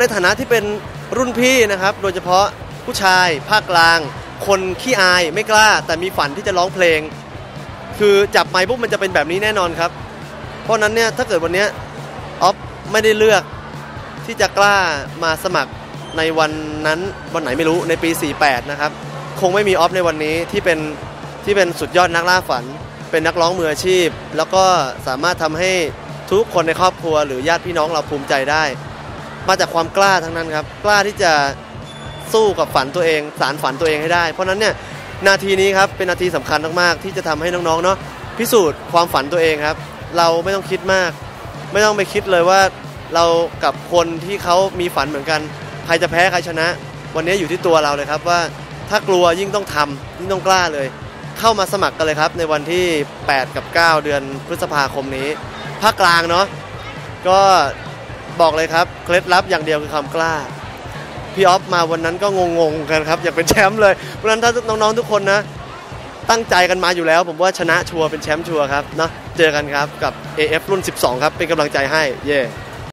ในฐานะที่เป็นรุ่นพี่นะครับ โดยเฉพาะผู้ชายภาคกลาง คนขี้อายไม่กล้า แต่มีฝันที่จะร้องเพลง คือจับไมค์ปุ๊บมันจะเป็นแบบนี้แน่นอนครับ เพราะนั้นเนี่ยถ้าเกิดวันนี้ออฟไม่ได้เลือกที่จะกล้ามาสมัครในวันนั้นวันไหนไม่รู้ในปี 48 นะครับ คงไม่มีออฟในวันนี้ที่เป็นที่เป็นสุดยอดนักล่าฝัน เป็นนักร้องมืออาชีพ แล้วก็สามารถทำให้ทุกคนในครอบครัวหรือญาติพี่น้องเราภูมิใจได้ มาจากความกล้าทั้งนั้นครับกล้าที่จะสู้กับฝันตัวเอง สารฝันตัวเองให้ได้ เพราะฉะนั้นเนี่ยนาทีนี้ครับเป็นนาทีสำคัญมากๆที่จะทำให้น้องๆเนาะพิสูจน์ความฝันตัวเองครับ เราไม่ต้องคิดมาก ไม่ต้องไปคิดเลยว่าเรากับคนที่เขามีฝันเหมือนกัน ใครจะแพ้ใครชนะ วันนี้อยู่ที่ตัวเราเลยครับว่าถ้ากลัวยิ่งต้องทำยิ่งต้องกล้าเลย เข้ามาสมัครกันเลยครับ ในวันที่ 8 กับ 9 เดือนพฤษภาคมนี้ภาคกลางเนาะก็ บอกเลยครับเคล็ดลับอย่างเดียวคือความกล้าพี่ออฟมาวันนั้นก็งงๆกันครับอยากเป็นแชมป์เลยเพราะฉะนั้นถ้าน้องๆทุกคนนะ ตั้งใจกันมาอยู่แล้ว ผมว่าชนะชัวร์เป็นแชมป์ชัวร์ครับเนาะเจอกันครับกับ AF รุ่น 12 ครับ เป็นกำลังใจให้เย่